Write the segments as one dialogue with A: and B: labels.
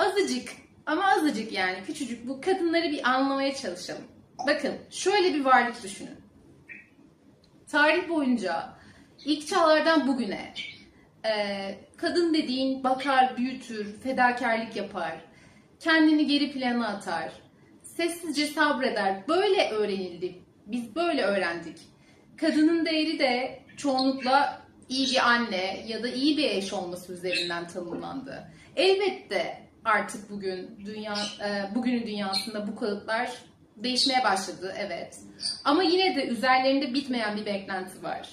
A: azıcık ama azıcık yani küçücük bu kadınları bir anlamaya çalışalım. Bakın şöyle bir varlık düşünün. Tarih boyunca ilk çağlardan bugüne e, kadın dediğin bakar, büyütür, fedakarlık yapar, kendini geri plana atar, sessizce sabreder. Böyle öğrenildi. Biz böyle öğrendik. Kadının değeri de çoğunlukla iyi bir anne ya da iyi bir eş olması üzerinden tanımlandı. Elbette artık bugün dünya e, bugünün dünyasında bu kalıplar değişmeye başladı evet. Ama yine de üzerlerinde bitmeyen bir beklenti var.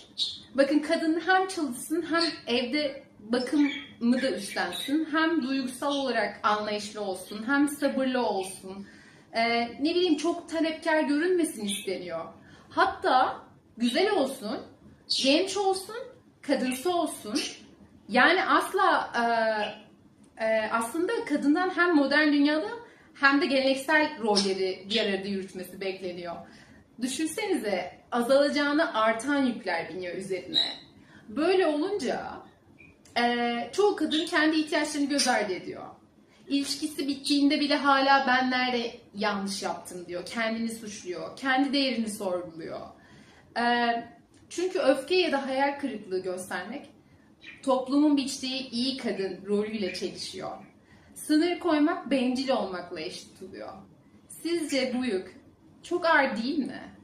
A: Bakın kadın hem çalışsın hem evde bakımı da üstlensin. Hem duygusal olarak anlayışlı olsun, hem sabırlı olsun. Ee, ne bileyim çok talepkar görünmesin isteniyor. Hatta güzel olsun, genç olsun, kadınsı olsun. Yani asla e, e, aslında kadından hem modern dünyada hem de geleneksel rolleri bir arada yürütmesi bekleniyor. Düşünsenize azalacağına artan yükler biniyor üzerine. Böyle olunca e, çoğu kadın kendi ihtiyaçlarını göz ardı ediyor. İlişkisi bittiğinde bile hala ben nerede yanlış yaptım diyor. Kendini suçluyor. Kendi değerini sorguluyor. E, çünkü öfke ya da hayal kırıklığı göstermek toplumun biçtiği iyi kadın rolüyle çelişiyor. Sınır koymak bencil olmakla eşit oluyor. Sizce bu yük çok ağır değil mi?